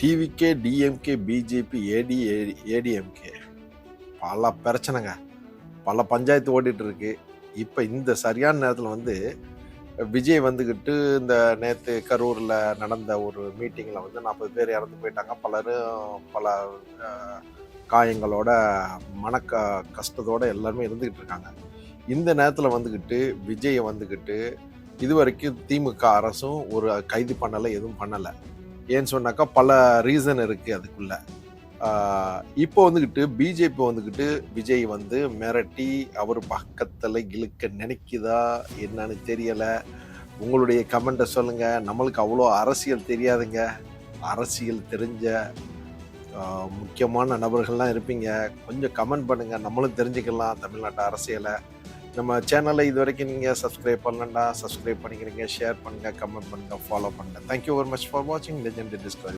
TVK DMK BJP A D ADMK பல பிரச்சனைங்க. பல பஞ்சாயத்து ஓடிட்டு இருக்கு இப்போ இந்த சரியான நேரத்தில் வந்து விஜய் வந்துக்கிட்டு இந்த நேற்று கரூரில் நடந்த ஒரு மீட்டிங்கில் வந்து நாற்பது பேர் இறந்து போயிட்டாங்க. பலரும் பல காயங்களோட மனக்க கஷ்டத்தோடு எல்லாருமே இருந்துக்கிட்டு இருக்காங்க. இந்த நேரத்தில் வந்துக்கிட்டு விஜயை வந்துக்கிட்டு இது வரைக்கும் திமுக அரசும் ஒரு கைது பண்ணலை எதுவும் பண்ணலை. ஏன்னு சொன்னாக்கா பல ரீசன் இருக்குது அதுக்குள்ள. இப்போ வந்துக்கிட்டு பிஜேபி வந்துக்கிட்டு விஜய் வந்து மிரட்டி அவர் பக்கத்தில் இழுக்க நினைக்குதா என்னன்னு தெரியலை. உங்களுடைய கமெண்ட்டை சொல்லுங்கள் நம்மளுக்கு அவ்வளோ அரசியல் தெரியாதுங்க. அரசியல் தெரிஞ்ச முக்கியமான நபர்கள்லாம் இருப்பீங்க. கொஞ்சம் கமெண்ட் பண்ணுங்கள் நம்மளும் தெரிஞ்சுக்கலாம் தமிழ்நாட்டு அரசியலை. நம்ம சேனலை இது வரைக்கும் நீங்கள் சப்ஸ்கிரைப் பண்ணலன்னா சப்ஸ்கிரைப் பண்ணிக்கிறீங்க ஷேர் பண்ணுங்கள் கமெண்ட் பண்ணுங்கள் ஃபாலோ பண்ணுங்கள் thank you very much for வாட்சிங் லெஜெண்ட் டிஸ்கவரி